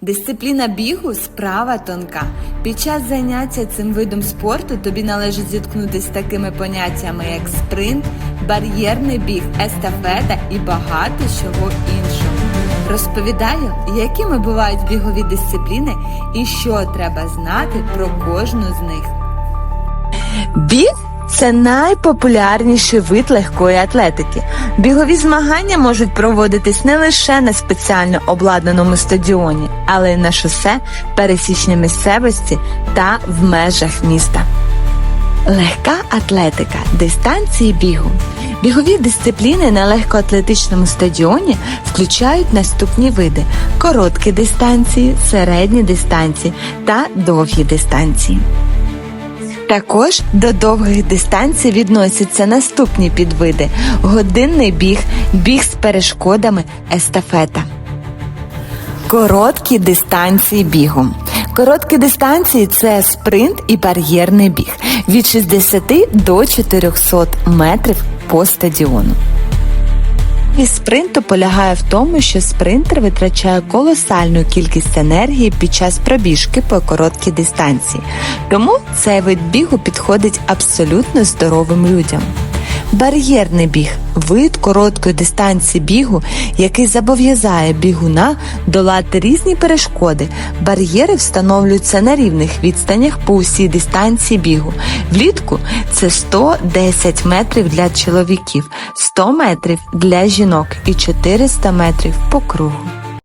Дисципліна бігу справа тонка. Під час заняття цим видом спорту тобі належить зіткнутися з такими поняттями, як спринт, бар'єрний біг, естафета і багато чого іншого. Розповідаю, якими бувають бігові дисципліни і що треба знати про кожну з них. Біг це найпопулярніший вид легкої атлетики. Бігові змагання можуть проводитись не лише на спеціально обладнаному стадіоні, але й на шосе, пересічній місцевості та в межах міста. Легка атлетика дистанції бігу. Бігові дисципліни на легкоатлетичному стадіоні включають наступні види: короткі дистанції, середні дистанції та довгі дистанції. Також до довгих дистанцій відносяться наступні підвиди: годинний біг, біг з перешкодами, естафета. Короткі дистанції бігу. Короткі дистанції це спринт і бар'єрний біг від 60 до 400 метрів по стадіону. І спринту полягає в тому, що спринтер витрачає колосальну кількість енергії під час пробіжки по короткій дистанції. Тому цей вид бігу підходить абсолютно здоровим людям. Бар'єрний біг вид короткої дистанції бігу, який зобов'язає бігуна долати різні перешкоди. Бар'єри встановлюються на рівних відстанях по усій дистанції бігу. Влітку це 110 метрів для чоловіків, 100 метрів для жінок і 400 метрів по кругу.